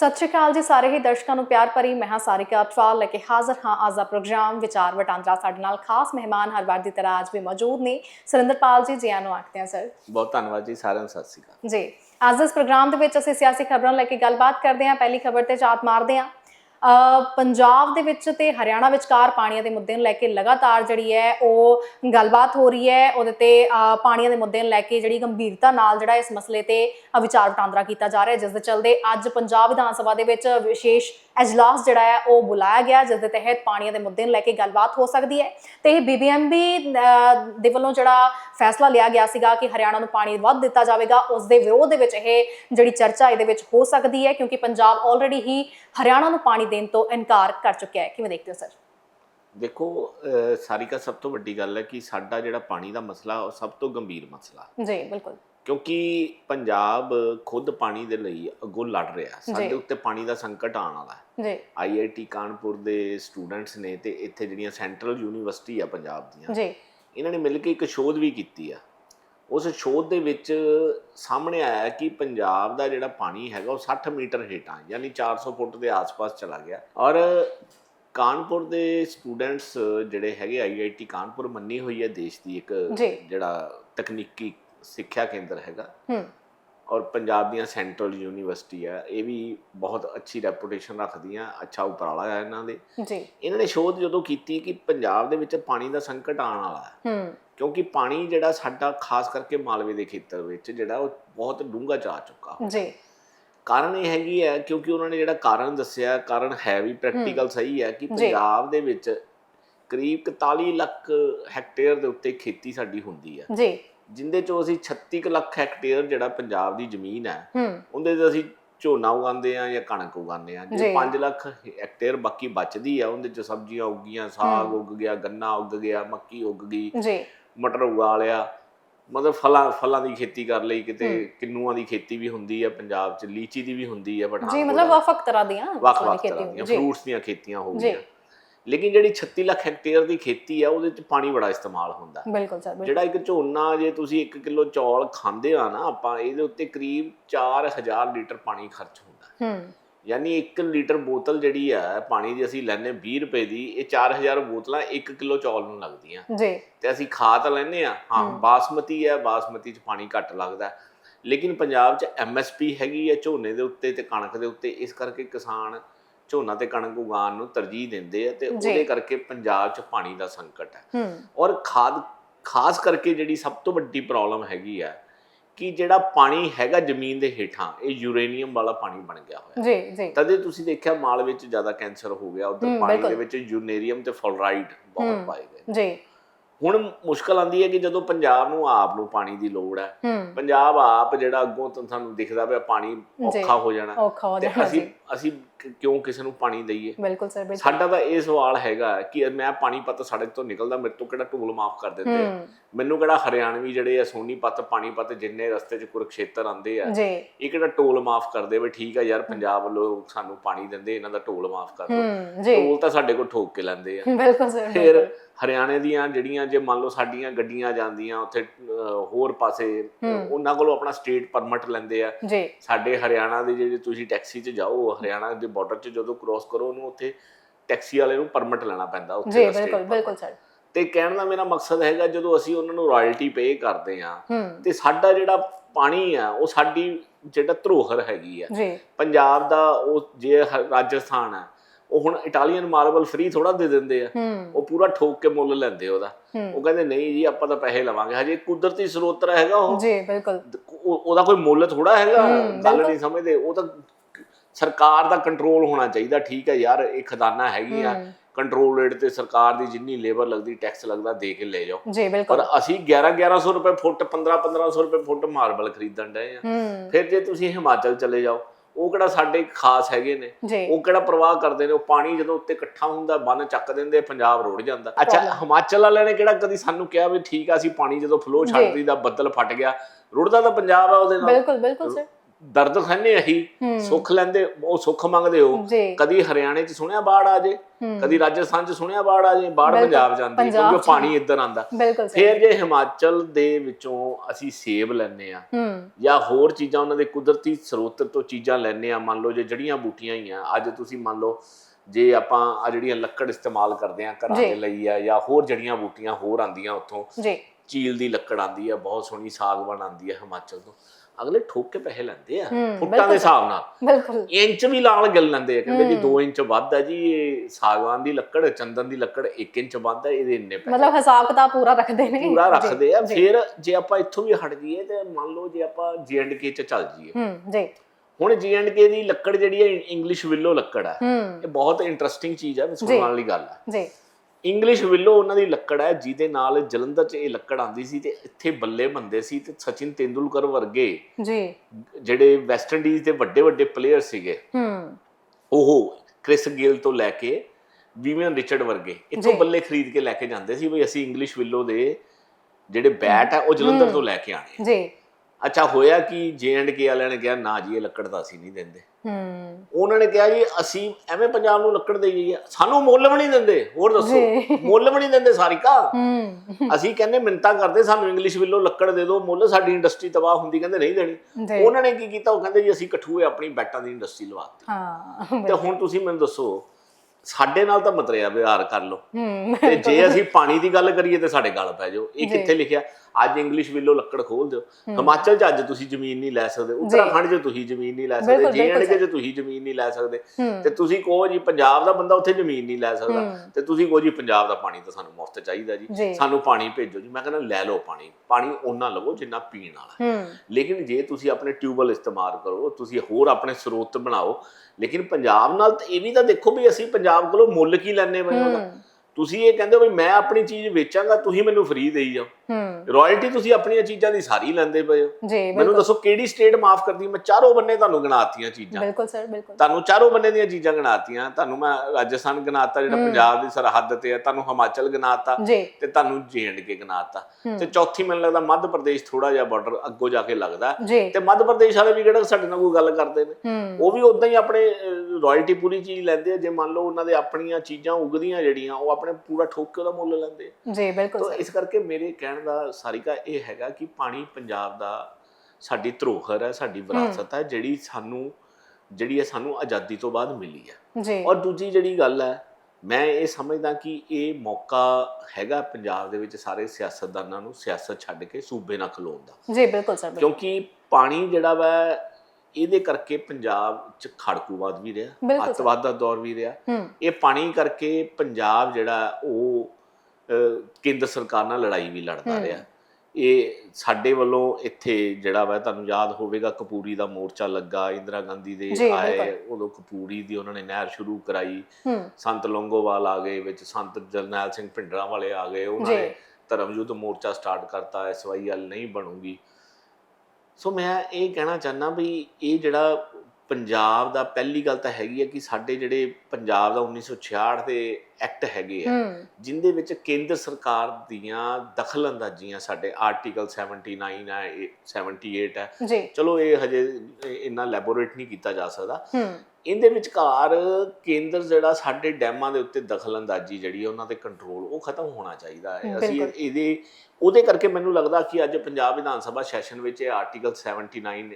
ਸਤਿ ਸ਼੍ਰੀ ਅਕਾਲ ਜੀ ਸਾਰੇ ਹੀ ਦਰਸ਼ਕਾਂ ਨੂੰ ਪਿਆਰ ਭਰੀ ਮੈਂ ਹਾਂ ਸਾਰਿਕਾ ਅਟਵਾਲ। ਲੈ ਕੇ ਹਾਜ਼ਰ ਹਾਂ ਅੱਜ ਦਾ ਪ੍ਰੋਗਰਾਮ ਵਿਚਾਰ ਵਟਾਂਦਰਾ। ਸਾਡੇ ਨਾਲ ਖਾਸ ਮਹਿਮਾਨ ਹਰ ਵਾਰ ਦੀ ਤਰ੍ਹਾਂ ਅੱਜ ਵੀ ਮੌਜੂਦ ਨੇ। ਸੁਰਿੰਦਰਪਾਲ ਜੀ ਜੀ ਨੂੰ ਆਖਦੇ ਹਾਂ ਸਰ। ਬਹੁਤ ਧੰਨਵਾਦ ਜੀ ਸਾਰਿਆਂ ਨੂੰ ਸਤਿ ਸ਼੍ਰੀ ਅਕਾਲ। ਜੀ ਅੱਜ ਇਸ ਪ੍ਰੋਗਰਾਮ ਦੇ ਵਿੱਚ ਅਸੀਂ ਸਿਆਸੀ ਖਬਰਾਂ ਲੈ ਕੇ ਗੱਲਬਾਤ ਕਰਦੇ ਹਾਂ। ਪਹਿਲੀ ਖਬਰ ਤੇ ਝਾਤ ਮਾਰਦੇ ਹਾਂ। ਪੰਜਾਬ ਦੇ ਵਿੱਚ ਤੇ ਹਰਿਆਣਾ ਵਿਚਕਾਰ ਪਾਣੀਆਂ ਦੇ ਮੁੱਦੇ ਨੂੰ ਲੈ ਕੇ ਲਗਾਤਾਰ ਜਿਹੜੀ ਹੈ ਉਹ ਗੱਲਬਾਤ ਹੋ ਰਹੀ ਹੈ। ਉਹਦੇ ਤੇ ਪਾਣੀਆਂ ਦੇ ਮੁੱਦੇ ਨੂੰ ਲੈ ਕੇ ਜਿਹੜੀ ਗੰਭੀਰਤਾ ਨਾਲ ਜਿਹੜਾ ਇਸ ਮਸਲੇ ਤੇ ਵਿਚਾਰ ਵਟਾਂਦਰਾ ਕੀਤਾ ਜਾ ਰਿਹਾ ਹੈ। ਜਿਸ ਦੇ ਚਲਦੇ ਅੱਜ ਪੰਜਾਬ ਵਿਧਾਨ ਸਭਾ ਦੇ ਵਿੱਚ ਵਿਸ਼ੇਸ਼ ਅਜਲਾਸ ਜਿਹੜਾ ਹੈ ਉਹ ਬੁਲਾਇਆ ਗਿਆ ਜਿਸ ਦੇ ਤਹਿਤ ਪਾਣੀਆਂ ਦੇ ਮੁੱਦੇ ਨੂੰ ਲੈ ਕੇ ਗੱਲਬਾਤ ਹੋ ਸਕਦੀ ਹੈ। ਤੇ ਇਹ ਬੀਬੀਐਮਬੀ ਦੇ ਵੱਲੋਂ ਜਿਹੜਾ ਫੈਸਲਾ ਲਿਆ ਗਿਆ ਸੀਗਾ ਕਿ ਹਰਿਆਣਾ ਨੂੰ ਪਾਣੀ ਵੱਧ ਦਿੱਤਾ ਜਾਵੇਗਾ ਉਸ ਦੇ ਵਿਰੋਧ ਦੇ ਵਿੱਚ ਇਹ ਜਿਹੜੀ ਚਰਚਾ ਇਹਦੇ ਵਿੱਚ ਹੋ ਸਕਦੀ ਹੈ ਕਿਉਂਕਿ ਪੰਜਾਬ ਆਲਰੇਡੀ ਹੀ ਹਰਿਆਣਾ ਨੂੰ ਪਾਣੀ ਦੇਣ ਤੋਂ ਇਨਕਾਰ ਕਰ ਚੁੱਕਿਆ ਹੈ। ਕਿਵੇਂ ਦੇਖਦੇ ਹੋ ਸਰ? ਦੇਖੋ ਅਹ, ਸਾਰਿਕਾ ਸਭ ਤੋਂ ਵੱਡੀ ਗੱਲ ਹੈ ਕਿ ਸਾਡਾ ਜਿਹੜਾ ਪਾਣੀ ਦਾ ਮਸਲਾ ਉਹ ਸਭ ਤੋਂ ਗੰਭੀਰ ਮਸਲਾ ਜੀ ਬਿਲਕੁਲ। ਕਿਉਂਕਿ ਪੰਜਾਬ ਖੁਦ ਪਾਣੀ ਦੇ ਲਈ ਅੱਗੋਂ ਲੜ ਰਿਹਾ। ਸਾਡੇ। ਉੱਤੇ ਪਾਣੀ ਦਾ ਸੰਕਟ ਆਉਣ ਵਾਲਾ ਹੈ। ਜੀ। ਆਈਆਈਟੀ ਕਾਨਪੁਰ ਦੇ ਸਟੂਡੈਂਟਸ ਨੇ ਤੇ ਇੱਥੇ ਜਿਹੜੀਆਂ ਸੈਂਟਰਲ ਯੂਨੀਵਰਸਿਟੀ ਆ ਪੰਜਾਬ ਦੀਆਂ ਜੀ। ਇਹਨਾਂ ਨੇ ਮਿਲ ਕੇ ਇੱਕ ਸ਼ੋਧ ਵੀ ਕੀਤੀ ਆ। ਉਸ ਸ਼ੋਧ ਦੇ ਵਿੱਚ ਸਾਹਮਣੇ ਆਇਆ ਕਿ ਪੰਜਾਬ ਦਾ ਜਿਹੜਾ ਪਾਣੀ ਹੈਗਾ ਉਹ 60 ਮੀਟਰ ਹੇਠਾਂ ਯਾਨੀ 400 ਫੁੱਟ ਦੇ ਆਸ-ਪਾਸ ਚਲਾ ਗਿਆ। ਔਰ ਕਾਨਪੁਰ ਦੇ ਸਟੂਡੈਂਟਸ ਜਿਹੜੇ ਹੈਗੇ ਆਈਆਈਟੀ ਕਾਨਪੁਰ ਮੰਨੀ ਹੋਈ ਹੈ ਦੇਸ਼ ਦੀ ਇੱਕ। ਜਿਹੜਾ ਤਕਨੀਕੀ ਸਿੱਖਿਆ ਕੇਂਦਰ ਹੈਗਾ। ਹੂੰ। ਔਰ ਪੰਜਾਬ ਦੀਆਂ ਸੈਂਟਰਲ ਯੂਨੀਵਰਸਿਟੀ ਆ ਇਹ ਵੀ ਬਹੁਤ ਅੱਛੀ ਰੈਪੂਟੇਸ਼ਨ ਰੱਖਦੀਆਂ ਅੱਛਾ ਉਪਰਾਲਾ ਹੈ ਇਹਨਾਂ ਦੇ। ਜੀ। ਇਹਨਾਂ ਨੇ ਸ਼ੋਧ ਜਦੋਂ ਕੀਤੀ ਕਿ ਪੰਜਾਬ ਦੇ ਵਿੱਚ ਪਾਣੀ ਦਾ ਸੰਕਟ ਆਉਣ ਵਾਲਾ ਹੈ ਹੂੰ। ਕਿਉਂਕਿ ਪਾਣੀ ਜਿਹੜਾ ਸਾਡਾ ਖਾਸ ਕਰਕੇ ਮਾਲਵੇ ਦੇ ਖੇਤਰ ਵਿੱਚ ਜਿਹੜਾ ਉਹ ਬਹੁਤ ਡੂੰਘਾ ਜਾ ਚੁੱਕਾ। ਜੀ। ਕਾਰਨ ਇਹ ਹੈਗੀ ਹੈ ਕਿਉਂਕਿ ਉਹਨਾਂ ਨੇ ਜਿਹੜਾ ਕਾਰਨ ਦੱਸਿਆ ਕਾਰਨ ਹੈ ਵੀ ਪ੍ਰੈਕਟੀਕਲ ਸਹੀ ਹੈ ਕਿ ਪੰਜਾਬ ਦੇ ਵਿੱਚ ਕਰੀਬ 41 ਲੱਖ ਹੈਕਟੇਅਰ ਦੇ ਉੱਤੇ ਖੇਤੀ ਸਾਡੀ ਹੁੰਦੀ ਹੈ। ਜੀ। ਜਿੰਦੇ ਚੋਂ ਅਸੀਂ 36 ਕੁ ਲੱਖ ਹੈਕਟੇਅਰ ਜਿਹੜਾ ਪੰਜਾਬ ਦੀ ਜ਼ਮੀਨ ਹੈ ਉਹਦੇ ਤੇ ਅਸੀਂ ਝੋਨਾ ਉਗਾਉਂਦੇ ਆ ਜਾਂ ਕਣਕ ਉਗਾਉਂਦੇ ਆ ਜੀ। ਜੇ। 5 ਲੱਖ ਹੈਕਟੇਅਰ ਬਾਕੀ ਬਚਦੀ ਆ ਉਹਦੇ ਚ ਸਬਜ਼ੀਆਂ ਉੱਗੀਆਂ ਸਾਗ ਉੱਗ ਗਿਆ ਗੰਨਾ ਉੱਗ ਗਿਆ ਮੱਕੀ ਉੱਗ ਗਈ ਜੀ। ਮਟਰ ਉਗਾ ਲਿਆ। ਮਤਲਬ ਫਲਾਂ ਫਲਾਂ ਦੀ ਖੇਤੀ ਕਰ ਲਈ ਕਿਤੇ ਕਿੰਨੂਆਂ ਦੀ ਖੇਤੀ ਵੀ ਹੁੰਦੀ ਹੈ ਪੰਜਾਬ 'ਚ ਲੀਚੀ ਦੀ ਵੀ ਹੁੰਦੀ ਹੈ ਜੀ ਪਠਾਨਕੋਟ ਮਤਲਬ ਵੱਖ-ਵੱਖ ਤਰ੍ਹਾਂ ਦੀਆਂ ਵੱਖ ਵੱਖ ਤਰ੍ਹਾਂ ਦੀਆਂ ਜੀ। ਫਰੂਟਸ ਦੀਆਂ ਖੇਤੀਆਂ ਹੋ ਜੀ। ਗਈਆਂ। ਲੇਕਿਨ ਜਿਹੜੀ 36 ਲੱਖ ਹੈਕਟੇਅਰ ਦੀ ਖੇਤੀ ਆ ਉਹਦੇ 'ਚ ਪਾਣੀ ਬੜਾ ਇਸਤੇਮਾਲ ਹੁੰਦਾ। ਬਿਲਕੁਲ ਸਰ ਜਿਹੜਾ ਇੱਕ ਝੋਨਾ ਜੇ ਤੁਸੀਂ 1 ਕਿਲੋ ਚੌਲ ਖਾਂਦੇ ਆ ਨਾ ਆਪਾਂ ਇਹਦੇ ਉੱਤੇ ਕਰੀਬ 4000 ਲੀਟਰ ਪਾਣੀ ਖਰਚ ਹੁੰਦਾ। ਹੂੰ। ਯਾਨੀ 1 ਲੀਟਰ ਬੋਤਲ ਜਿਹੜੀ ਆ ਪਾਣੀ ਦੀ ਅਸੀਂ ਲੈਨੇ 20 ਰੁਪਏ ਦੀ ਇਹ 4000 ਬੋਤਲਾਂ 1 ਕਿਲੋ ਚੌਲ ਨੂੰ ਲੱਗਦੀਆਂ। ਜੀ। ਤੇ ਅਸੀਂ ਖਾ ਤਾਂ ਲੈਨੇ ਆ। ਹਾਂ ਬਾਸਮਤੀ ਹੈ ਬਾਸਮਤੀ 'ਚ ਪਾਣੀ ਘੱਟ ਲੱਗਦਾ। ਲੇਕਿਨ ਪੰਜਾਬ 'ਚ ਐਮਐਸਪੀ ਹੈਗੀ ਹੈ ਝੋਨੇ ਦੇ ਉੱਤੇ ਤੇ ਕਣਕ ਦੇ ਉੱਤੇ ਇਸ ਕਰਕੇ ਕਿਸਾਨ ਝੋਨਾ ਤੇ ਕਣਕ ਉਗਾਉਣ ਨੂੰ ਤਰਜੀਹ ਦਿੰਦੇ ਆ ਤੇ ਉਹਦੇ ਕਰਕੇ ਪੰਜਾਬ 'ਚ ਪਾਣੀ ਦਾ ਸੰਕਟ ਹੈ। ਔਰ ਖਾਦ ਖਾਸ ਕਰਕੇ ਜਿਹੜੀ ਸਭ ਤੋਂ ਵੱਡੀ ਪ੍ਰੋਬਲਮ ਹੈਗੀ ਆ ਕਿ ਜਿਹੜਾ ਪਾਣੀ ਹੈਗਾ ਜ਼ਮੀਨ ਦੇ ਹੇਠਾਂ ਇਹ ਯੂਰੇਨੀਅਮ ਵਾਲਾ ਪਾਣੀ ਬਣ ਗਿਆ ਹੋਇਆ। ਜੀ ਜੀ। ਤਦੇ ਤੁਸੀਂ ਦੇਖਿਆ ਮਾਲ ਵਿੱਚ ਜ਼ਿਆਦਾ ਕੈਂਸਰ ਹੋ ਗਿਆ ਉਧਰ ਪਾਣੀ ਦੇ। ਵਿੱਚ ਯੂਰੇਨੀਅਮ ਤੇ ਫਲੋਰਾਈਡ ਬਹੁਤ। ਪਾਏ ਗਏ। ਜੀ। ਹੁਣ ਮੁਸ਼ਕਲ ਆਂਦੀ ਹੈ ਕਿ ਜਦੋਂ ਪੰਜਾਬ ਨੂੰ ਆਪ ਨੂੰ ਪਾਣੀ ਦੀ ਲੋੜ ਹੈ ਪੰਜਾਬ ਆਪ ਜਿਹੜਾ ਅੱਗੋਂ ਤੋਂ ਸਾਨੂੰ ਦਿਖਦਾ ਪਿਆ ਪਾਣੀ ਔਖਾ ਹੋ ਜਾਣਾ। ਔਖਾ ਹੋ ਤੇ ਅਸੀਂ ਅਸੀਂ ਕਿਉਂ ਕਿਸੇ ਨੂੰ ਪਾਣੀ ਦਈਏ? ਬਿਲਕੁਲ ਸਰ ਬਿਲਕੁਲ। ਸਾਡਾ ਤਾਂ ਇਹ ਸਵਾਲ ਹੈਗਾ ਕਿ ਮੈਂ ਪਾਣੀਪਤ ਸੜਕ ਤੋਂ ਨਿਕਲਦਾ ਮੇਰੇ ਤੋਂ ਕਿਹੜਾ ਢੋਲ ਮਾਫ ਕਰ ਦਿੰਦੇ ਆ? ਮੈਨੂੰ ਕਿਹੜਾ ਹਰਿਆਣਵੀ ਜਿਹੜੇ ਆ ਸੋਨੀਪਤ ਪਾਣੀਪਤ ਜਿੰਨੇ ਰਸਤੇ 'ਚ ਕੁਰਕਸ਼ੇਤਰ ਆਂਦੇ ਆ ਜੀ। ਇਹ ਕਿਹੜਾ ਟੋਲ ਮਾਫ ਕਰਦੇ ਵੀ ਠੀਕ ਆ ਯਾਰ ਪੰਜਾਬ ਵੱਲੋਂ ਸਾਨੂੰ ਪਾਣੀ ਦਿੰਦੇ ਇਹਨਾਂ ਦਾ ਟੋਲ ਮਾਫ ਕਰ ਜੀ। ਟੋਲ ਤਾਂ ਸਾਡੇ ਕੋਲ ਠੋਕ ਕੇ ਲੈਂਦੇ ਆ। ਬਿਲਕੁਲ ਸਰ ਫਿਰ ਹਰਿਆਣੇ ਦੀਆਂ ਜਿਹੜੀਆਂ ਜੇ ਮੰਨ ਲਓ ਸਾਡੀਆਂ ਗੱਡੀਆਂ ਜਾਂਦੀਆਂ ਉੱਥੇ ਹੋਰ ਪਾਸੇ ਉਹਨਾਂ ਕੋਲੋਂ ਆਪਣਾ ਸਟੇਟ ਪਰਮਿਟ ਲੈਂਦੇ ਆ। ਜੀ। ਸਾਡੇ ਹਰਿਆਣਾ ਦੇ ਜਿਹੜੇ ਤੁਸੀਂ ਟੈਕਸੀ 'ਚ ਜਾਓ ਹਰਿਆਣਾ ਦੇ ਬਾਰਡਰ 'ਚ ਜਦੋਂ ਕ੍ਰੋਸ ਕਰੋ ਉਹਨੂੰ ਉੱਥੇ ਟੈਕਸੀ ਵਾਲੇ ਨੂੰ ਪਰਮਿਟ ਲੈਣਾ ਪੈਂਦਾ ਉੱਥੇ ਜੀ ਦਾ state ਬਿਲਕੁਲ permit। ਬਿਲਕੁਲ ਸਰ ਤੇ ਕਹਿਣ ਦਾ ਮੇਰਾ ਮਕਸਦ ਹੈਗਾ ਜਦੋਂ ਅਸੀਂ ਉਹਨਾਂ ਨੂੰ ਰਾਇਲਟੀ ਪੇ ਕਰਦੇ ਆ ਹੂੰ। ਤੇ ਸਾਡਾ ਜਿਹੜਾ ਪਾਣੀ ਆ ਉਹ ਸਾਡੀ ਜਿਹੜਾ ਧਰੋਹਰ ਹੈਗੀ ਆ। ਜੀ। ਪੰਜਾਬ ਦਾ ਉਹ ਜੇ ਹ- ਰਾਜਸਥਾਨ ਆ ਉਹ ਹੁਣ ਇਟਾਲੀਅਨ ਮਾਰਬਲ ਫ੍ਰੀ ਥੋੜਾ ਦੇ ਦਿੰਦੇ ਆ। ਹੂੰ। ਉਹ ਪੂਰਾ ਠੋਕ ਕੇ ਮੁੱਲ ਲੈਂਦੇ ਉਹਦਾ। ਹੂੰ। ਉਹ ਕਹਿੰਦੇ ਨਹੀਂ ਜੀ ਆਪਾਂ ਤਾਂ ਪੈਸੇ ਲਵਾਂਗੇ। ਹਜੇ ਕੁਦਰਤੀ ਸਰੋਤਰ ਹੈਗਾ ਉਹ। ਜੀ ਬਿਲਕੁਲ। ਉਹ- ਉਹਦਾ ਕੋਈ ਮੁੱਲ ਥੋੜਾ ਹੈਗਾ ਗੱਲ ਬਿਲਕੁਲ। ਨਹੀਂ ਸਮਝਦੇ। ਉਹ ਤਾਂ ਸਰਕਾਰ ਦਾ ਕੰਟਰੋਲ ਹੋਣਾ ਚਾਹੀਦਾ ਠੀਕ ਹੈ ਯਾਰ ਇਹ ਖਜ਼ਾਨਾ ਹੈਗੀ ਆ। ਕੰਟਰੋਲ ਰੇਟ ਤੇ ਸਰਕਾਰ ਦੀ ਜਿੰਨੀ ਲੇਬਰ ਲੱਗਦੀ ਟੈਕਸ ਲੱਗਦਾ ਦੇ ਕੇ ਲੈ ਜਾਓ। ਜੀ ਪਰ ਬਿਲਕੁਲ ਅਸੀਂ 11 1100 ਰੁਪਏ ਫੁੱਟ 15 1500 ਰੁਪਏ ਫੁੱਟ ਮਾਰਬਲ ਖਰੀਦਣ ਡਏ ਆ। ਫਿਰ ਜੇ ਤੁਸੀਂ ਹਿਮਾਚਲ ਚਲੇ ਜਾਓ ਉਹ ਕਿਹੜਾ ਸਾਡੇ ਖਾਸ ਹੈਗੇ ਨੇ? ਉਹ ਕਿਹੜਾ ਪ੍ਰਵਾਹ ਕਰਦੇ ਨੇ? ਉਹ ਪਾਣੀ ਜਦੋਂ ਉੱਤੇ ਇਕੱਠਾ ਹੁੰਦਾ ਬੰਨ ਚੱਕ ਦਿੰਦੇ ਪੰਜਾਬ ਰੁੜ ਜਾਂਦਾ। ਅੱਛਾ ਹਿਮਾਚਲ ਵਾਲਿਆਂ ਨੇ ਕਿਹੜਾ ਕਦੀ ਸਾਨੂੰ ਕਿਹਾ ਵੀ ਠੀਕ ਆ ਅਸੀਂ ਪਾਣੀ ਜਦੋਂ ਫਲੋ ਛੱਡ ਜੀ। ਦਈਦਾ ਬੱਦਲ ਫਟ ਗਿਆ? ਰੁੜਦਾ ਤਾਂ ਪੰਜਾਬ ਆ ਉਹਦੇ ਨਾਲ। ਬਿਲਕੁਲ ਬਿਲਕੁਲ ਸਰ ਦਰਦ ਖਾਨੇ ਅਹੀ ਸੁੱਖ ਲੈਂਦੇ ਉਹ ਸੁੱਖ ਮੰਗਦੇ ਹੋ। ਕਦੀ ਹਰਿਆਣੇ 'ਚ ਸੁਣਿਆ ਬਾੜ ਆ ਜੇ ਕਦੀ ਰਾਜਸਥਾਨ 'ਚ ਸੁਣਿਆ ਬਾੜ ਆ ਜੇ ਬਾੜ ਪੰਜਾਬ ਜਾਂਦੀ ਕਿਉਂਕਿ। ਪਾਣੀ ਇੱਧਰ ਆਂਦਾ ਫਿਰ ਜੇ ਹਿਮਾਚਲ ਦੇ ਵਿੱਚੋਂ ਅਸੀਂ ਸੇਬ ਲੈਨੇ ਆ ਜਾਂ ਹੋਰ ਚੀਜ਼ਾਂ ਉਹਨਾਂ ਦੇ ਕੁਦਰਤੀ ਸਰੋਤ ਤੋਂ ਚੀਜ਼ਾਂ ਲੈਨੇ ਆ ਮੰਨ ਲਓ ਜੇ ਜੜੀਆਂ ਬੂਟੀਆਂ ਹੀ ਆ ਅੱਜ ਤੁਸੀਂ ਮੰਨ ਲਓ ਜੇ ਆਪਾਂ ਆ ਜਿਹੜੀਆਂ ਲੱਕੜ ਇਸਤੇਮਾਲ ਕਰਦੇ ਆ ਘਰਾਂ। ਦੇ ਲਈ ਆ ਜਾਂ ਹੋਰ ਜੜੀਆਂ ਬੂਟੀਆਂ ਹੋਰ ਆਂਦੀਆਂ ਉੱਥੋਂ ਚੀਲ ਦੀ ਲੱਕੜ ਆਂਦੀ ਆ ਬਹੁਤ ਸੋਹਣੀ ਸਾਗਵਾਨ ਆਂਦੀ ਆ ਹਿਮਾਚਲ ਤੋਂ। ਅਗਲੇ ਠੋਕ ਕੇ ਪੈਸੇ ਲੈਂਦੇ ਆ ਫੁੱਟਾਂ। ਦੇ ਹਿਸਾਬ ਨਾਲ। ਬਿਲਕੁਲ। ਇੰਚ ਵੀ ਲਾਲ ਗਿਲ ਲੈਂਦੇ ਆ ਕਹਿੰਦੇ ਜੀ ਹੂੰ। 2 ਇੰਚ ਵੱਧ ਹੈ ਜੀ ਇਹ ਸਾਗਵਾਨ ਦੀ ਲੱਕੜ ਚੰਦਨ ਦੀ ਲੱਕੜ 1 ਇੰਚ ਵੱਧ ਹੈ ਇਹਦੇ ਇੰਨੇ ਪੈਸੇ। ਮਤਲਬ ਹਿਸਾਬ ਕਿਤਾਬ ਪੂਰਾ ਰੱਖਦੇ ਨੇ। ਪੂਰਾ ਰੱਖਦੇ ਆ। ਫਿਰ ਜੇ ਆਪਾਂ ਇੱਥੋਂ ਵੀ ਹਟ ਜਾਈਏ ਤੇ ਮੰਨ ਲਓ ਜੇ ਆਪਾਂ ਕੇ ਚ ਚੱਲ ਜਾਈਏ। ਹੂੰ ਜੀ। ਹੁਣ ਕੇ ਦੀ ਲੱਕੜ ਜਿਹੜੀ ਹੈ ਇੰਗਲਿਸ਼ ਵਿਲੋ ਲੱਕੜ ਹੂੰ। ਇਹ ਬਹੁਤ ਇੰਟਰਸਟਿੰਗ ਚੀਜ਼ ਜੀ। ਸੁਣਨ ਵਾਲੀ ਗੱਲ ਹੈ ਜੀ। ਇੰਗਲਿਸ਼ ਵਿਲੋ ਉਹਨਾਂ ਦੀ ਲੱਕੜ ਹੈ ਜਿਹਦੇ ਨਾਲ ਜਲੰਧਰ 'ਚ ਇਹ ਲੱਕੜ ਆਂਦੀ ਸੀ ਤੇ ਇੱਥੇ ਬੱਲੇ ਬੰਦੇ ਸੀ ਤੇ ਸਚਿਨ ਤੇਂਦੁਲਕਰ ਵਰਗੇ ਜੀ ਜਿਹੜੇ ਵੈਸਟ ਇੰਡੀਜ਼ ਦੇ ਵੱਡੇ ਵੱਡੇ ਪਲੇਅਰ ਸੀਗੇ ਹੂੰ ਉਹ ਕ੍ਰਿਸ ਗੇਲ ਤੋਂ ਲੈ ਕੇ ਵਿਵੀਅਨ ਰਿਚਰਡ ਵਰਗੇ ਇੱਥੋਂ। ਬੱਲੇ ਖਰੀਦ ਕੇ ਲੈ ਕੇ ਜਾਂਦੇ ਸੀ ਵੀ ਅਸੀਂ ਇੰਗਲਿਸ਼ ਵਿਲੋ ਦੇ ਜਿਹੜੇ ਬੈਟ ਆ ਉਹ ਜਲੰਧਰ। ਤੋਂ ਲੈ ਕੇ ਆਣੇ ਜੀ ਅੱਛਾ ਹੋਇਆ ਕਿ? ਕੇ ਵਾਲਿਆਂ ਨੇ ਕਿਹਾ ਨਾ ਜੀ ਇਹ ਲੱਕੜ ਤਾਂ ਅਸੀਂ ਨਹੀਂ ਦਿੰਦੇ। ਹੂੰ ਉਹਨਾਂ ਨੇ ਕਿਹਾ ਜੀ ਅਸੀਂ ਐਵੇਂ ਪੰਜਾਬ ਨੂੰ ਲੱਕੜ ਦੇਈਏ ਸਾਨੂੰ ਮੁੱਲ ਵੀ ਨਹੀਂ ਦਿੰਦੇ। ਹੋਰ ਦੱਸੋ। ਮੁੱਲ ਵੀ ਨਹੀਂ ਦਿੰਦੇ ਸਾਰਿਕਾ ਹੂੰ। ਅਸੀਂ ਕਹਿੰਦੇ ਮਿੰਤਾ ਕਰਦੇ ਸਾਨੂੰ ਇੰਗਲਿਸ਼ ਵਿਲੋ ਲੱਕੜ ਦੇ ਦਿਓ ਮੁੱਲ ਸਾਡੀ ਇੰਡਸਟਰੀ ਤਬਾਹ ਹੁੰਦੀ ਕਹਿੰਦੇ ਨਹੀਂ ਦੇਣੀ। ਉਹਨਾਂ ਨੇ ਕੀ ਕੀਤਾ? ਉਹ ਕਹਿੰਦੇ ਜੀ ਅਸੀਂ ਕਠੂਏ ਆਪਣੀ ਬੈਟਾਂ ਦੀ ਇੰਡਸਟਰੀ ਲਵਾਤੀ ਹਾਂ ਤੇ ਹੁਣ ਤੁਸੀਂ ਮੈਨੂੰ ਦੱਸੋ ਸਾਡੇ ਨਾਲ ਤਾਂ ਮਤਰਿਆ ਵਿਹਾਰ ਕਰ ਲਓ। ਹੂੰ। ਤੇ ਜੇ ਅਸੀਂ ਪਾਣੀ ਦੀ ਗੱਲ ਕਰੀਏ ਤੇ ਸਾਡੇ ਗੱਲ ਪੈ ਜਾਓ। ਇਹ। ਕਿੱਥੇ ਲਿਖਿਆ? ਅੱਜ ਇੰਗਲਿਸ਼ ਵਿਲੋ ਲੱਕੜ ਖੋਲ ਦਿਓ। ਹਿਮਾਚਲ 'ਚ ਅੱਜ ਤੁਸੀਂ ਜ਼ਮੀਨ ਨਹੀਂ ਲੈ ਸਕਦੇ। ਉੱਤਰਾਖੰਡ 'ਚ ਤੁਸੀਂ ਜ਼ਮੀਨ ਨਹੀਂ ਲੈ ਸਕਦੇ। ਬਿਲਕੁਲ, ਜੇ ਬਿਲਕੁਲ ਕੇ 'ਚ ਤੁਸੀਂ ਜ਼ਮੀਨ ਨਹੀਂ ਲੈ ਸਕਦੇ। ਤੇ ਤੁਸੀਂ ਕਹੋ ਜੀ ਪੰਜਾਬ ਦਾ ਬੰਦਾ ਉੱਥੇ ਜ਼ਮੀਨ ਨਹੀਂ ਲੈ ਸਕਦਾ। ਤੇ ਤੁਸੀਂ ਕਹੋ ਜੀ ਪੰਜਾਬ ਦਾ ਪਾਣੀ ਤਾਂ ਸਾਨੂੰ ਮੁਫਤ ਚਾਹੀਦਾ ਜੀ। ਸਾਨੂੰ ਪਾਣੀ ਭੇਜੋ ਜੀ। ਮੈਂ ਕਹਿੰਦਾ ਲੈ ਲਓ ਪਾਣੀ। ਪਾਣੀ ਉਹਨਾਂ ਲਵੋ ਜਿੰਨਾ ਪੀਣ ਵਾਲਾ। ਲੇਕਿਨ ਜੇ ਤੁਸੀਂ ਆਪਣੇ ਟਿਊਬਲ ਇਸਤੇਮਾਲ ਕਰੋ ਤੁਸੀਂ ਹੋਰ ਆਪਣੇ ਸਰੋਤ ਬਣਾਓ ਲੇਕਿਨ ਪੰਜਾਬ ਨਾਲ ਤਾਂ ਇਹ ਵੀ ਤਾਂ ਦੇਖੋ ਵੀ ਅਸੀਂ ਪੰਜਾਬ ਕੋਲੋਂ ਮੁੱਲ ਕੀ ਲੈਣੇ ਹੂੰ ਤੁਸੀਂ ਇਹ ਕਹਿੰਦੇ ਹੋ ਵੀ ਮੈਂ ਆਪਣੀ ਚੀਜ਼ ਵੇਚਾਂਗਾ ਤੁਸੀਂ ਮੈਨੂੰ ਫ੍ਰੀ ਦੇਈ ਜਾਓ। ਰਾਇਲਟੀ ਤੁਸੀਂ ਆਪਣੀਆਂ ਚੀਜ਼ਾਂ ਦੀ ਸਾਰੀ ਲੈਂਦੇ ਪਏ ਹੋ। ਜੀ ਮੈਨੂੰ ਦੱਸੋ ਕਿਹੜੀ ਸਟੇਟ ਮਾਫ ਕਰਦੀ ਮੈਂ ਚਾਰੋਂ ਬੰਨੇ ਤੁਹਾਨੂੰ ਗਿਣਾਤੀਆਂ ਚੀਜ਼ਾਂ। ਬਿਲਕੁਲ ਸਰ ਬਿਲਕੁਲ। ਤੁਹਾਨੂੰ ਚਾਰੋਂ ਬੰਨੇ ਦੀਆਂ ਚੀਜ਼ਾਂ ਗਿਣਾਤੀਆਂ ਤੁਹਾਨੂੰ ਮੈਂ ਰਾਜਸਥਾਨ ਗਿਣਾਤਾ ਜਿਹੜਾ ਪੰਜਾਬ ਦੀ ਸਰਹੱਦ ਤੇ ਹੈ ਤੁਹਾਨੂੰ ਹਿਮਾਚਲ ਗਿਣਾਤਾ ਤੇ ਤੁਹਾਨੂੰ ਕੇ ਗਿਣਾਤਾ। ਤੇ ਚੌਥੀ ਮੈਨੂੰ ਲੱਗਦਾ ਮੱਧ ਪ੍ਰਦੇਸ਼ ਥੋੜਾ ਜਿਹਾ ਬਾਰਡਰ ਅੱਗੋਂ ਜਾ ਕੇ ਲੱਗਦਾ। ਤੇ ਮੱਧ ਪ੍ਰਦੇਸ਼ ਵਾਲੇ ਵੀ ਕਿਹੜਾ ਸਾਡੇ ਨਾਲ ਕੋਈ ਗੱਲ ਕਰਦੇ ਨੇ? ਉਹ ਵੀ ਉਦਾਂ ਹੀ ਆਪਣੇ ਰਾਇਲਟੀ ਪੂਰੀ ਚੀਜ਼ ਲੈਂਦੇ ਆ। ਜੇ ਮੰਨ ਲਓ ਉਹਨਾਂ ਦੇ ਆਪਣੀਆਂ ਚੀਜ਼ਾਂ ਉਗਦੀਆਂ ਜਿਹੜੀਆਂ ਉਹ ਆਪਣੇ ਪੂਰਾ ਠੋਕ ਕੇ ਉਹਦਾ ਮੁੱਲ ਲੈਂਦੇ ਜੀ ਬਿਲਕੁਲ ਇਸ ਕਰਕੇ ਮੇਰੇ ਕਹਿਣ ਦਾ ਸਾਰਿਕਾ ਇਹ ਹੈਗਾ ਕਿ ਪਾਣੀ ਪੰਜਾਬ ਦਾ ਸਾਡੀ ਧਰੋਹਰ ਹੈ ਸਾਡੀ ਵਿਰਾਸਤ ਹੈ ਜਿਹੜੀ ਸਾਨੂੰ ਜਿਹੜੀ ਹੈ ਸਾਨੂੰ ਆਜ਼ਾਦੀ ਤੋਂ ਬਾਅਦ ਮਿਲੀ ਹੈ। ਜੀ। ਔਰ ਦੂਜੀ ਜਿਹੜੀ ਗੱਲ ਹੈ ਮੈਂ ਇਹ ਸਮਝਦਾ ਕਿ ਇਹ ਮੌਕਾ ਹੈਗਾ ਪੰਜਾਬ ਦੇ ਵਿੱਚ ਸਾਰੇ ਸਿਆਸਤਦਾਨਾਂ ਨੂੰ ਸਿਆਸਤ ਛੱਡ ਕੇ ਸੂਬੇ ਨਾਲ ਖਲੋਣ ਦਾ। ਜੀ ਬਿਲਕੁਲ ਸਰ ਕਿਉਂਕਿ ਪਾਣੀ ਜਿਹੜਾ ਵਾ ਇਹਦੇ ਕਰਕੇ ਪੰਜਾਬ 'ਚ ਖੜਕੂਵਾਦ ਵੀ ਰਿਹਾ। ਅੱਤਵਾਦ ਦਾ ਦੌਰ ਵੀ ਰਿਹਾ। ਇਹ ਪਾਣੀ ਕਰਕੇ ਪੰਜਾਬ ਜਿਹੜਾ ਉਹ ਕੇਂਦਰ ਸਰਕਾਰ ਨਾਲ ਲੜਾਈ ਵੀ ਲੜਦਾ। ਰਿਹਾ ਇਹ ਸਾਡੇ ਵੱਲੋਂ ਇੱਥੇ ਜਿਹੜਾ ਵਾ ਤੁਹਾਨੂੰ ਯਾਦ ਹੋਵੇਗਾ ਕਪੂਰੀ ਦਾ ਮੋਰਚਾ ਲੱਗਾ ਇੰਦਰਾ ਗਾਂਧੀ ਦੇ ਆਏ। ਉਦੋਂ ਕਪੂਰੀ ਦੀ ਉਹਨਾਂ ਨੇ ਨਹਿਰ ਸ਼ੁਰੂ ਕਰਾਈ ਸੰਤ ਲੰਗੋਵਾਲ ਆ ਗਏ ਵਿੱਚ ਸੰਤ ਜਰਨੈਲ ਸਿੰਘ ਭਿੰਡਰਾਂ ਵਾਲੇ ਆ ਗਏ ਉਹਨਾਂ। ਨੇ ਧਰਮ ਯੁੱਧ ਮੋਰਚਾ ਸਟਾਰਟ ਕਰਤਾ ਐਸਵਾਈਐਲ ਨਹੀਂ ਬਣੂਗੀ ਸੋ ਮੈਂ ਇਹ ਕਹਿਣਾ ਚਾਹਨਾ ਵੀ ਇਹ ਜਿਹੜਾ ਪੰਜਾਬ ਦਾ ਪਹਿਲੀ ਗੱਲ ਤਾਂ ਹੈਗੀ ਹੈ ਕਿ ਸਾਡੇ ਜਿਹੜੇ ਪੰਜਾਬ ਦਾ 1966 ਦੇ ਐਕਟ ਹੈਗੇ ਆ ਜਿੰਦੇ ਵਿੱਚ ਕੇਂਦਰ ਸਰਕਾਰ ਦੀਆਂ ਦਖਲਅੰਦਾਜ਼ੀਆਂ ਸਾਡੇ ਆਰਟੀਕਲ 79 ਹੈ ਇਹ 78 ਹੈ ਚਲੋ ਇਹ ਹਜੇ ਇੰਨਾ ਲੈਬੋਰੇਟ ਨਹੀਂ ਕੀਤਾ ਜਾ ਸਕਦਾ। ਇਹਦੇ ਵਿਚਕਾਰ ਕੇਂਦਰ ਜਿਹੜਾ ਸਾਡੇ ਡੈਮਾਂ ਦੇ ਉੱਤੇ ਦਖਲਅੰਦਾਜ਼ੀ ਜਿਹੜੀ ਹੈ ਉਹਨਾਂ ਤੇ ਕੰਟਰੋਲ ਉਹ ਖਤਮ ਹੋਣਾ ਚਾਹੀਦਾ ਹੈ। ਅਸੀਂ। ਇਹਦੇ ਉਹਦੇ ਕਰਕੇ ਮੈਨੂੰ ਲੱਗਦਾ ਕਿ ਅੱਜ ਪੰਜਾਬ ਵਿਧਾਨ ਸਭਾ ਸੈਸ਼ਨ ਵਿੱਚ ਇਹ ਆਰਟੀਕਲ 79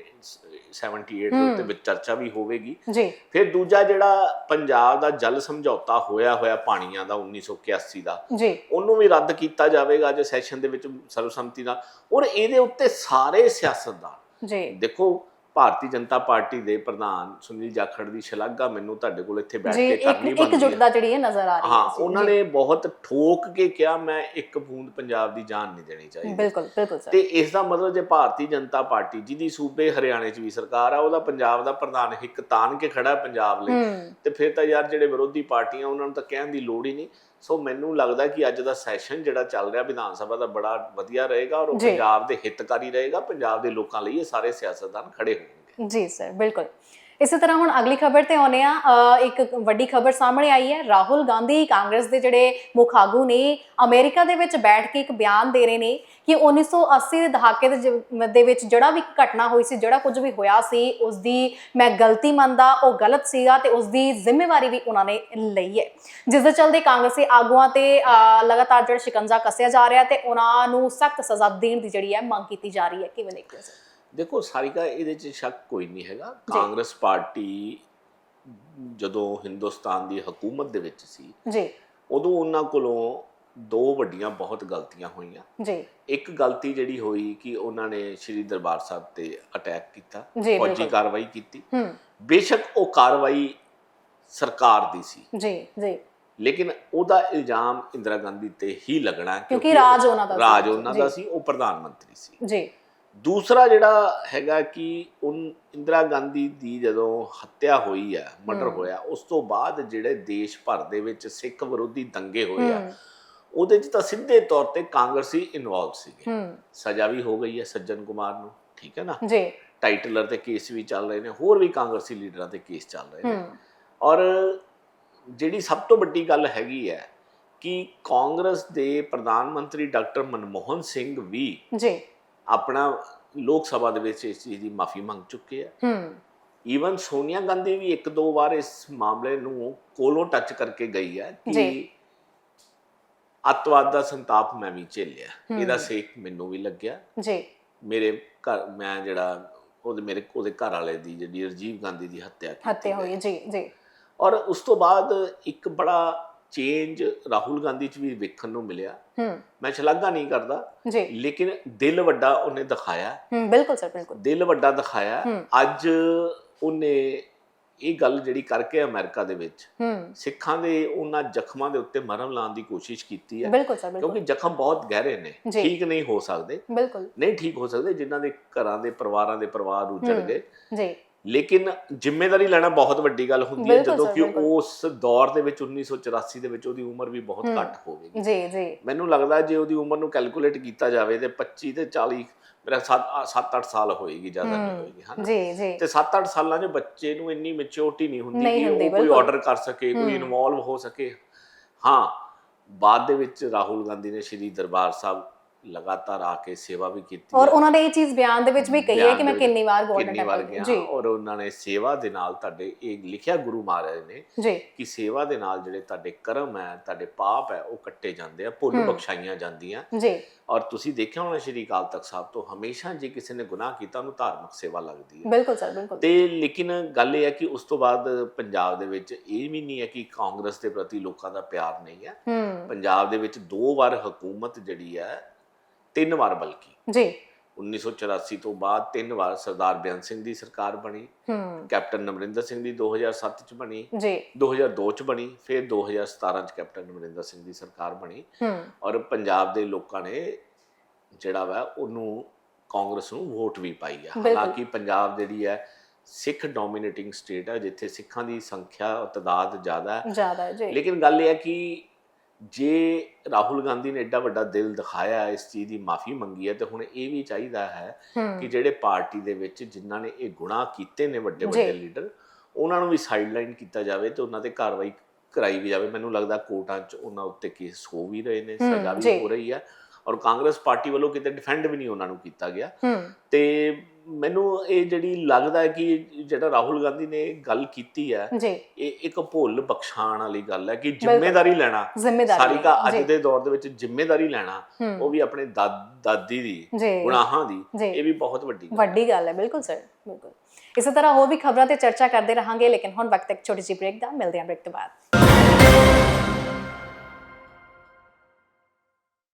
78 ਦੇ ਉੱਤੇ ਵਿੱਚ ਚਰਚਾ ਵੀ ਹੋਵੇਗੀ। ਜੀ। ਫਿਰ ਦੂਜਾ ਜਿਹੜਾ ਪੰਜਾਬ ਦਾ ਜਲ ਸਮਝੌਤਾ ਹੋਇਆ ਹੋਇਆ ਪਾਣੀਆਂ ਦਾ 1981 ਦਾ। ਜੀ। ਉਹਨੂੰ ਵੀ ਰੱਦ ਕੀਤਾ ਜਾਵੇਗਾ ਅੱਜ ਸੈਸ਼ਨ ਦੇ ਵਿੱਚ ਸਰਵਸੰਮਤੀ ਨਾਲ। ਔਰ ਇਹਦੇ ਉੱਤੇ ਸਾਰੇ ਸਿਆਸਤਦਾਨ। ਜੀ। ਦੇਖੋ ਭਾਰਤੀ ਜਨਤਾ ਪਾਰਟੀ ਦੇ ਪ੍ਰਧਾਨ ਸੁਨੀਲ ਜਾਖੜ ਦੀ ਸ਼ਲਾਘਾ ਮੈਨੂੰ ਤੁਹਾਡੇ ਕੋਲ ਇੱਥੇ ਬੈਠ ਕੇ ਇੱਕ ਕਰਨੀ ਇੱਕ ਬਣਦੀ ਹੈ। ਜੁਟਦਾ ਜਿਹੜੀ ਹੈ ਨਜ਼ਰ ਆ ਰਹੀ ਹੈ ਹਾਂ ਉਹਨਾਂ। ਨੇ ਬਹੁਤ ਠੋਕ ਕੇ ਕਿਹਾ ਮੈਂ ਇੱਕ ਬੂੰਦ ਪੰਜਾਬ ਦੀ ਜਾਨ ਨਹੀਂ ਦੇਣੀ ਚਾਹੀਦੀ। ਬਿਲਕੁਲ ਬਿਲਕੁਲ ਸਰ। ਤੇ ਇਸ ਦਾ ਮਤਲਬ ਜੇ ਭਾਰਤੀ ਜਨਤਾ ਪਾਰਟੀ ਜਿਹਦੀ ਸੂਬੇ ਹਰਿਆਣੇ 'ਚ ਵੀ ਸਰਕਾਰ ਆ ਉਹਦਾ ਪੰਜਾਬ ਦਾ ਪ੍ਰਧਾਨ ਹਿੱਕ ਤਾਨ ਕੇ ਖੜਾ ਹੈ ਪੰਜਾਬ ਲਈ। ਤੇ ਫਿਰ ਤਾਂ ਯਾਰ ਜਿਹੜੇ ਵਿਰੋਧੀ ਪਾਰਟੀਆਂ ਉਹਨਾਂ ਨੂੰ ਤਾਂ ਕਹਿਣ ਦੀ ਲੋੜ ਹੀ ਨਹੀਂ। ਸੋ ਮੈਨੂੰ ਲੱਗਦਾ ਕਿ ਅੱਜ ਦਾ ਸੈਸ਼ਨ ਜਿਹੜਾ ਚੱਲ ਰਿਹਾ ਵਿਧਾਨ ਸਭਾ ਦਾ ਬੜਾ ਵਧੀਆ ਰਹੇਗਾ ਔਰ। ਪੰਜਾਬ ਦੇ ਹਿੱਤਕਾਰੀ ਰਹੇਗਾ ਪੰਜਾਬ ਦੇ ਲੋਕਾਂ ਲਈ ਇਹ ਸਾਰੇ ਸਿਆਸਤਦਾਨ ਖੜੇ ਹੋਣਗੇ ਜੀ ਸਰ ਬਿਲਕੁਲ ਇਸੇ ਤਰ੍ਹਾਂ ਹੁਣ ਅਗਲੀ ਖਬਰ ਤੇ ਆਉਨੇ ਆ ਇੱਕ ਵੱਡੀ ਖਬਰ ਸਾਹਮਣੇ ਆਈ ਹੈ। ਰਾਹੁਲ ਗਾਂਧੀ ਕਾਂਗਰਸ ਦੇ ਜਿਹੜੇ ਮੁੱਖ ਆਗੂ ਨੇ ਅਮਰੀਕਾ ਦੇ ਵਿੱਚ ਬੈਠ ਕੇ ਇੱਕ ਬਿਆਨ ਦੇ ਰਹੇ ਨੇ ਕਿ 1980 ਦੇ ਦਹਾਕੇ ਦੇ ਜ- ਦੇ ਵਿੱਚ ਜਿਹੜਾ ਵੀ ਘਟਨਾ ਹੋਈ ਸੀ ਜਿਹੜਾ ਕੁਝ ਵੀ ਹੋਇਆ ਸੀ ਉਸ ਦੀ ਮੈਂ ਗਲਤੀ ਮੰਨਦਾ ਉਹ ਗਲਤ ਸੀਗਾ ਤੇ ਉਸ ਦੀ ਜ਼ਿੰਮੇਵਾਰੀ ਵੀ ਉਹਨਾਂ ਨੇ ਲਈ ਹੈ। ਜਿਸ ਦੇ ਚਲਦੇ ਕਾਂਗਰਸੀ ਆਗੂਆਂ ਤੇ ਅਹ, ਲਗਾਤਾਰ ਜਿਹੜਾ ਸ਼ਿਕੰਜਾ ਕੱਸਿਆ ਜਾ ਰਿਹਾ ਤੇ ਉਹਨਾਂ ਨੂੰ ਸਖਤ ਸਜ਼ਾ ਦੇਣ ਦੀ ਜਿਹੜੀ ਹੈ ਮੰਗ ਕੀਤੀ ਜਾ ਰਹੀ ਹੈ। ਕਿਵੇਂ ਦੇਖਦੇ ਹੋ ਦੇਖੋ ਸਾਰਿਕਾ ਇਹਦੇ 'ਚ ਸ਼ੱਕ ਕੋਈ ਨਹੀਂ ਹੈਗਾ। ਕਾਂਗਰਸ ਪਾਰਟੀ ਜਦੋਂ ਹਿੰਦੁਸਤਾਨ ਦੀ ਹਕੂਮਤ ਦੇ ਵਿੱਚ ਸੀ ਜੀ। ਉਦੋਂ ਉਹਨਾਂ ਕੋਲੋਂ ਦੋ ਵੱਡੀਆਂ ਬਹੁਤ ਗਲਤੀਆਂ ਹੋਈਆਂ। ਜੀ। ਇੱਕ ਗਲਤੀ ਜਿਹੜੀ ਹੋਈ ਕਿ ਉਹਨਾਂ ਨੇ ਸ੍ਰੀ ਦਰਬਾਰ ਸਾਹਿਬ ਤੇ ਅਟੈਕ ਕੀਤਾ ਫੌਜੀ। ਕਾਰਵਾਈ ਕੀਤੀ। ਹੂੰ। ਬੇਸ਼ੱਕ ਉਹ ਕਾਰਵਾਈ ਸਰਕਾਰ ਦੀ ਸੀ। ਜੀ ਜੀ। ਲੇਕਿਨ ਉਹਦਾ ਇਲਜ਼ਾਮ ਇੰਦਰਾ ਗਾਂਧੀ ਤੇ ਹੀ ਲੱਗਣਾ ਕਿਉਂਕਿ ਰਾਜ ਉਹਨਾਂ ਦਾ ਸੀ। ਰਾਜ ਉਹਨਾਂ ਦਾ। ਸੀ ਉਹ ਪ੍ਰਧਾਨ ਮੰਤਰੀ ਸੀ। ਜੀ। ਦੂਸਰਾ ਜਿਹੜਾ ਹੈਗਾ ਕਿ ਉਨ ਇੰਦਰਾ ਗਾਂਧੀ ਦੀ ਜਦੋਂ ਹੱਤਿਆ ਹੋਈ ਹੈ ਮਰਡਰ। ਹੋਇਆ ਉਸ ਤੋਂ ਬਾਅਦ ਜਿਹੜੇ ਦੇਸ਼ ਭਰ ਦੇ ਵਿੱਚ ਸਿੱਖ ਵਿਰੋਧੀ ਦੰਗੇ ਹੋਏ ਆ ਉਹਦੇ 'ਚ ਤਾਂ ਸਿੱਧੇ ਤੌਰ ਤੇ ਕਾਂਗਰਸੀ ਇਨਵੋਲਵ ਸੀਗੇ। ਸਜ਼ਾ ਵੀ ਹੋ ਗਈ ਹੈ ਸੱਜਣ ਕੁਮਾਰ ਨੂੰ ਠੀਕ ਹੈ ਨਾ? ਜੀ। ਟਾਈਟਲਰ ਤੇ ਕੇਸ ਵੀ ਚੱਲ ਰਹੇ ਨੇ ਹੋਰ ਵੀ ਕਾਂਗਰਸੀ ਲੀਡਰਾਂ ਤੇ ਕੇਸ ਚੱਲ ਰਹੇ ਨੇ। ਔਰ ਜਿਹੜੀ ਸਭ ਤੋਂ ਵੱਡੀ ਗੱਲ ਹੈਗੀ ਹੈ ਕਿ ਕਾਂਗਰਸ ਦੇ ਪ੍ਰਧਾਨ ਮੰਤਰੀ ਡਾਕਟਰ ਮਨਮੋਹਨ ਸਿੰਘ ਵੀ ਜੀ। ਆਪਣਾ ਲੋਕ ਸਭਾ ਦੇ ਵਿੱਚ ਇਸ ਚੀਜ਼ ਦੀ ਮਾਫੀ ਮੰਗ ਚੁੱਕੇ ਆ। ਹੂੰ। ਈਵਨ ਸੋਨੀਆ ਗਾਂਧੀ ਵੀ ਇੱਕ ਦੋ ਵਾਰ ਇਸ ਮਾਮਲੇ ਨੂੰ ਕੋਲੋਂ ਟੱਚ ਕਰਕੇ ਗਈ ਹੈ ਕਿ। ਅੱਤਵਾਦ ਦਾ ਸੰਤਾਪ ਮੈਂ ਵੀ ਝੇਲਿਆ। ਇਹਦਾ ਸੇਕ ਮੈਨੂੰ ਵੀ ਲੱਗਿਆ। ਜੀ। ਮੇਰੇ ਘਰ ਮੈਂ ਜਿਹੜਾ ਉਹਦੇ ਮੇਰੇ ਉਹਦੇ ਘਰ ਵਾਲੇ ਦੀ ਜਿਹੜੀ ਰਜੀਵ ਗਾਂਧੀ ਦੀ ਹੱਤਿਆ ਹੱਤਿਆ ਹੋਈ। ਜੀ ਜੀ। ਔਰ ਉਸ ਤੋਂ ਬਾਅਦ ਇੱਕ ਬੜਾ ਚੇਂਜ ਰਾਹੁਲ ਗਾਂਧੀ ਚ ਵੀ ਵੇਖਣ ਨੂੰ ਮਿਲਿਆ। ਹੂੰ। ਮੈਂ ਸ਼ਲਾਘਾ ਨਹੀਂ ਕਰਦਾ ਜੀ। ਲੇਕਿਨ ਦਿਲ ਵੱਡਾ ਉਹਨੇ ਦਿਖਾਇਆ। ਹੂੰ ਬਿਲਕੁਲ ਸਰ ਬਿਲਕੁਲ। ਦਿਲ ਵੱਡਾ ਦਿਖਾਇਆ। ਅੱਜ ਉਹਨੇ ਇਹ ਗੱਲ ਜਿਹੜੀ ਕਰਕੇ ਅਮਰੀਕਾ ਦੇ ਵਿੱਚ ਹੂੰ। ਸਿੱਖਾਂ ਦੇ ਉਹਨਾਂ ਜ਼ਖਮਾਂ ਦੇ ਉੱਤੇ ਮਰਹਮ ਲਾਉਣ ਦੀ ਕੋਸ਼ਿਸ਼ ਕੀਤੀ ਹੈ। ਬਿਲਕੁਲ ਸਰ ਕਿਉਂਕਿ ਜ਼ਖਮ ਬਹੁਤ ਗਹਿਰੇ ਨੇ। ਠੀਕ ਨਹੀਂ ਹੋ ਸਕਦੇ। ਬਿਲਕੁਲ। ਨਹੀਂ ਠੀਕ ਹੋ ਸਕਦੇ ਜਿਨ੍ਹਾਂ ਦੇ ਘਰਾਂ ਦੇ ਪਰਿਵਾਰਾਂ ਦੇ ਪਰਿਵਾਰ ਉਜੜ। ਗਏ। ਜੀ। ਲੇਕਿਨ ਜ਼ਿੰਮੇਵਾਰੀ ਲੈਣਾ ਬਹੁਤ ਵੱਡੀ ਗੱਲ ਹੁੰਦੀ ਹੈ ਜਦੋਂ ਕਿ। ਉਸ ਦੌਰ ਦੇ ਵਿੱਚ 1984 ਦੇ ਵਿੱਚ ਉਹਦੀ ਉਮਰ ਵੀ ਬਹੁਤ। ਘੱਟ ਹੋਵੇਗੀ ਜੀ ਜੀ ਮੈਨੂੰ ਲੱਗਦਾ ਜੇ ਉਹਦੀ ਉਮਰ ਨੂੰ ਕੈਲਕੂਲੇਟ ਕੀਤਾ ਜਾਵੇ ਤੇ 25 ਤੇ 40 ਮੇਰਾ 7 8 ਸਾਲ ਹੋਏਗੀ ਜ਼ਿਆਦਾ ਨਹੀਂ ਹੂੰ ਹੋਏਗੀ ਹਨਾ ਜੀ ਜੀ ਤੇ 7-8 ਸਾਲਾਂ 'ਚ ਬੱਚੇ ਨੂੰ ਇੰਨੀ ਮੈਚਿਓਰਟੀ ਨਹੀਂ ਹੁੰਦੀ ਕਿ ਉਹ ਕੋਈ। ਆਰਡਰ ਕਰ ਸਕੇ ਕੋਈ। ਇਨਵੋਲਵ ਹੋ ਸਕੇ ਹਾਂ ਬਾਅਦ ਦੇ ਵਿੱਚ ਰਾਹੁਲ ਗਾਂਧੀ ਨੇ ਸ਼੍ਰੀ ਦਰਬਾਰ ਸਾਹਿਬ ਲਗਾਤਾਰ ਆ ਕੇ ਸੇਵਾ ਵੀ ਕੀਤੀ ਔਰ। ਉਹਨਾਂ ਨੇ ਇਹ ਚੀਜ਼ ਬਿਆਨ ਦੇ ਵਿੱਚ ਵੀ ਕਹੀ ਹੈ ਕਿ ਮੈਂ ਕਿੰਨੀ ਵਾਰ ਗੋਲਡਨ ਟੈਂਪਲ ਜੀ। ਔਰ ਉਹਨਾਂ ਨੇ ਸੇਵਾ ਦੇ ਨਾਲ ਤੁਹਾਡੇ ਇਹ ਲਿਖਿਆ ਗੁਰੂ ਮਹਾਰਾਜ ਨੇ ਜੀ। ਕਿ ਸੇਵਾ ਦੇ ਨਾਲ ਜਿਹੜੇ ਤੁਹਾਡੇ ਕਰਮ ਹੈ ਤੁਹਾਡੇ ਪਾਪ ਹੈ ਉਹ ਕੱਟੇ ਜਾਂਦੇ ਆ ਭੁੱਲ। ਬਖਸ਼ਾਈਆਂ ਜਾਂਦੀਆਂ। ਜੀ। ਔਰ ਤੁਸੀਂ ਦੇਖਿਆ ਹੋਣਾ ਸ਼੍ਰੀ ਅਕਾਲ ਤਖਤ ਸਾਹਿਬ ਤੋਂ ਹਮੇਸ਼ਾ ਜੇ ਕਿਸੇ ਨੇ ਗੁਨਾਹ ਕੀਤਾ ਉਹਨੂੰ ਧਾਰਮਿਕ ਸੇਵਾ ਲੱਗਦੀ ਹੈ। ਬਿਲਕੁਲ ਸਰ ਬਿਲਕੁਲ। ਤੇ ਲੇਕਿਨ ਗੱਲ ਇਹ ਹੈ ਕਿ ਉਸ ਤੋਂ ਬਾਅਦ ਪੰਜਾਬ ਦੇ ਵਿੱਚ ਇਹ ਵੀ ਨਹੀਂ ਹੈ ਕਿ ਕਾਂਗਰਸ ਦੇ ਪ੍ਰਤੀ ਲੋਕਾਂ ਦਾ ਪਿਆਰ ਨਹੀਂ ਹੂੰ। ਪੰਜਾਬ ਦੇ ਵਿੱਚ ਦੋ ਵਾਰ ਹਕੂਮਤ ਜਿਹੜੀ ਹੈ ਤਿੰਨ ਵਾਰ ਬਲਕਿ। ਜੀ। 1984 ਤੋਂ ਬਾਅਦ ਤਿੰਨ ਵਾਰ ਸਰਦਾਰ ਬਿਆਨ ਸਿੰਘ ਦੀ ਸਰਕਾਰ ਬਣੀ। ਹੂੰ। ਕੈਪਟਨ ਅਮਰਿੰਦਰ ਸਿੰਘ ਦੀ 2007 ਚ ਬਣੀ। ਜੀ। 2002 ਚ ਬਣੀ ਫਿਰ 2017 ਚ ਕੈਪਟਨ ਅਮਰਿੰਦਰ ਸਿੰਘ ਦੀ ਸਰਕਾਰ ਬਣੀ। ਹੂੰ। ਔਰ ਪੰਜਾਬ ਦੇ ਲੋਕਾਂ ਨੇ ਜਿਹੜਾ ਵਾ ਉਹਨੂੰ ਕਾਂਗਰਸ ਨੂੰ ਵੋਟ ਵੀ ਪਾਈ ਬਿਲਕੁਲ। ਹਾਲਾਂਕਿ ਪੰਜਾਬ ਜਿਹੜੀ ਹੈ ਸਿੱਖ ਡੋਮੀਨੇਟਿੰਗ ਸਟੇਟ ਹੈ ਜਿੱਥੇ ਸਿੱਖਾਂ ਦੀ ਸੰਖਿਆ ਤਾਦਾਦ ਜ਼ਿਆਦਾ ਹੈ। ਜ਼ਿਆਦਾ ਹੈ ਜੀ। ਲੇਕਿਨ ਗੱਲ ਇਹ ਹੈ ਕਿ ਜੇ ਰਾਹੁਲ ਗਾਂਧੀ ਨੇ ਐਡਾ ਵੱਡਾ ਦਿਲ ਦਿਖਾਇਆ ਇਸ ਚੀਜ਼ ਦੀ ਮਾਫੀ ਮੰਗੀ ਹੈ ਤੇ ਹੁਣ ਇਹ ਵੀ ਚਾਹੀਦਾ ਹੈ ਕਿ ਜਿਹੜੇ ਪਾਰਟੀ ਦੇ ਵਿੱਚ ਜਿਨ੍ਹਾਂ ਨੇ ਇਹ ਗੁਨਾਹ ਕੀਤੇ ਨੇ ਵੱਡੇ। ਵੱਡੇ ਲੀਡਰ ਉਹਨਾਂ ਨੂੰ ਵੀ ਸਾਈਡਲਾਈਨ ਕੀਤਾ ਜਾਵੇ ਤੇ ਉਹਨਾਂ ਤੇ ਕਾਰਵਾਈ ਕਰਾਈ ਵੀ ਜਾਵੇ ਮੈਨੂੰ ਲੱਗਦਾ ਕੋਰਟਾਂ 'ਚ ਉਹਨਾਂ ਉੱਤੇ ਕੇਸ ਹੋ ਵੀ ਰਹੇ ਨੇ ਸਜ਼ਾ। ਵੀ ਹੋ ਰਹੀ ਹੈ ਔਰ ਕਾਂਗਰਸ ਪਾਰਟੀ ਵੱਲੋਂ ਕਿਤੇ ਡਿਫੈਂਡ ਵੀ ਨਹੀਂ ਉਹਨਾਂ ਨੂੰ ਕੀਤਾ ਗਿਆ ਤੇ ਮੈਨੂੰ ਇਹ ਜਿਹੜੀ ਲੱਗਦਾ ਹੈ ਕਿ ਜਿਹੜਾ ਰਾਹੁਲ ਗਾਂਧੀ ਨੇ ਗੱਲ ਕੀਤੀ ਹੈ ਇਹ ਇੱਕ ਭੁੱਲ ਬਖਸ਼ਾਉਣ ਵਾਲੀ ਗੱਲ ਹੈ ਕਿ ਜ਼ਿੰਮੇਵਾਰੀ ਲੈਣਾ। ਜ਼ਿੰਮੇਦਾਰੀ ਸਾਰਿਕਾ ਅੱਜ ਦੇ ਦੌਰ ਦੇ ਵਿੱਚ ਜ਼ਿੰਮੇਵਾਰੀ ਲੈਣਾ ਉਹ ਵੀ ਆਪਣੇ ਦਾਦ- ਦੀ ਗੁਨਾਹਾਂ ਦੀ ਇਹ ਵੀ ਬਹੁਤ ਵੱਡੀ ਗੱਲ ਹੈ। ਵੱਡੀ ਗੱਲ ਹੈ ਬਿਲਕੁਲ ਸਰ ਬਿਲਕੁਲ। ਇਸੇ ਤਰ੍ਹਾਂ ਹੋਰ ਵੀ ਖਬਰਾਂ ਤੇ ਚਰਚਾ ਕਰਦੇ ਰਹਾਂਗੇ ਲੇਕਿਨ ਹੁਣ ਵਕਤ ਇੱਕ ਛੋਟੀ ਜਿਹੀ ਬ੍ਰੇਕ ਦਾ ਮਿਲਦੇ ਹਾਂ ਬ੍ਰੇਕ ਤੋਂ ਬਾਅਦ।